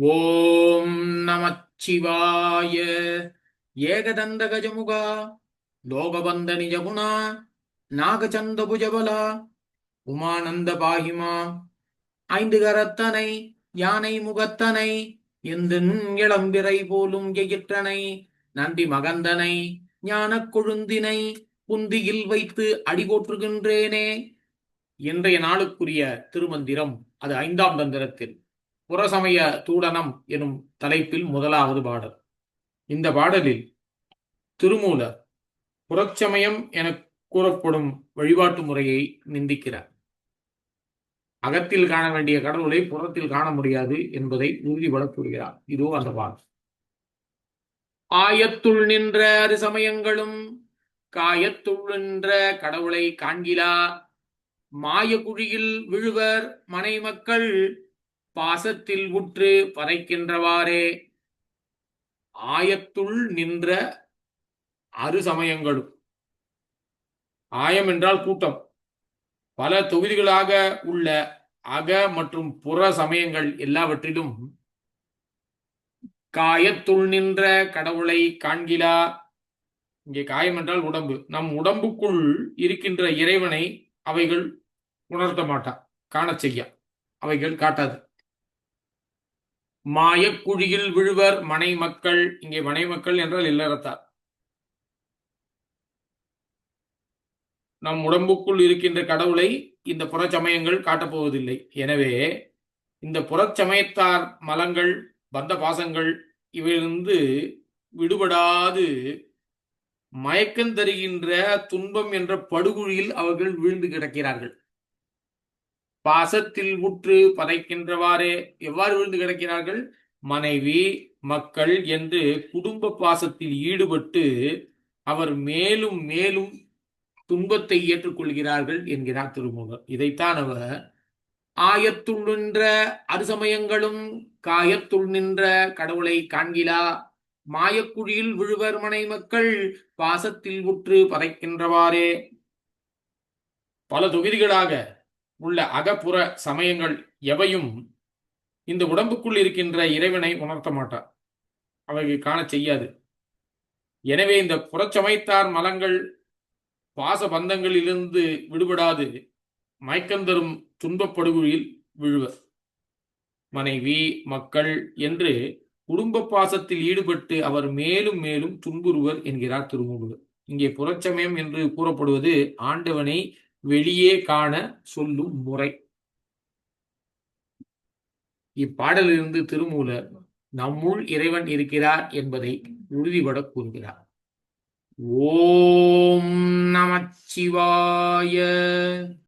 ஓம் நமச்சிவாய. ஏகதந்த கஜமுகா லோகபந்த நிஜகுணா நாகச்சந்த புஜபலா உமானந்த பாகிமா ஐந்து கரத்தனை யானை முகத்தனை எந்த இளம்பிறை போலும் எயிற்றனை நன்றி மகந்தனை ஞானக் கொழுந்தினை புந்தியில் வைத்து அடிபோற்றுகின்றேனே. இன்றைய நாளுக்குரிய திருமந்திரம் அது ஐந்தாம் தந்திரத்தில். புறசமய தூடனம் எனும் தலைப்பில் முதலாவது பாடல். இந்த பாடலில் திருமூலர் புறச்சமயம் என கூறப்படும் வழிபாட்டு முறையை நிந்திக்கிறார். அகத்தில் காண வேண்டிய கடவுளை புறத்தில் காண முடியாது என்பதை உறுதிபட கூறுகிறார் இதோ அந்த பாடல். ஆயத்துள் நின்ற அரு சமயங்களும் காயத்துள் நின்ற கடவுளை காண்கிலா. மாயகுழியில் விழுவர் மனை மக்கள் பாசத்தில் உற்று பறைக்கின்றவாறே. ஆயத்துள் நின்ற அரு சமயங்களும். ஆயம் என்றால் கூட்டம். பல தொகுதிகளாக உள்ள அக மற்றும் புற சமயங்கள் எல்லாவற்றிலும் காயத்துள் நின்ற கடவுளை காண்கிலா. இங்கே காயம் என்றால் உடம்பு. நம் உடம்புக்குள் இருக்கின்ற இறைவனை அவைகள் உணர்த்த மாட்டா. காண செய்ய. அவைகள் காட்டாது. மாயக்குழியில் விழுவர் மனை மக்கள். இங்கே மனை மக்கள் என்றால் இல்லறத்தார். நம் உடம்புக்குள் இருக்கின்ற கடவுளை இந்த புறச்சமயங்கள் காட்டப்போவதில்லை. எனவே இந்த புறச்சமயத்தார் மலங்கள் பந்த பாசங்கள் இவையிலிருந்து விடுபடாது. மயக்கம் தருகின்ற துன்பம் என்ற படுகுழியில் அவர்கள் விழுந்து கிடக்கிறார்கள். பாசத்தில் உற்று பதைக்கின்றவாறே எவ்வாறு விழுந்து கிடக்கிறார்கள்? மனைவி மக்கள் என்று குடும்ப பாசத்தில் ஈடுபட்டு அவர் மேலும் மேலும் துன்பத்தை ஏற்றுக்கொள்கிறார்கள் என்கிறார் திருமுகம். இதைத்தான் அவர் ஆயத்துள் நின்ற அருசமயங்களும் காயத்துள் நின்ற கடவுளை காண்கிலா. மாயக்குழியில் விழுவர் மனை மக்கள் பாசத்தில் உற்று பதைக்கின்றவாறே. பல தொகுதிகளாக உள்ள அகப்புற சமயங்கள் எவையும் இந்த உடம்புக்குள் இருக்கின்ற இறைவனை உணர்த்த மாட்டார். அவைகள் காண செய்யாது. எனவே இந்த புறச்சமைத்தார் மலங்கள் பாச பந்தங்களிலிருந்து விடுபடாது. மயக்கந்தரும் துன்பப்படுகையில் விழுவர். மனைவி மக்கள் என்று குடும்ப பாசத்தில் ஈடுபட்டு அவர் மேலும் மேலும் துன்புறுவர் என்கிறார் திருமூலர். இங்கே புறச்சமயம் என்று கூறப்படுவது ஆண்டவனை வெளியே காண சொல்லும் முறை. இப்பாடலிருந்து திருமூலர் நம்முள் இறைவன் இருக்கிறார் என்பதை உறுதிபட கூறுகிறார். ஓம் நமச்சிவாய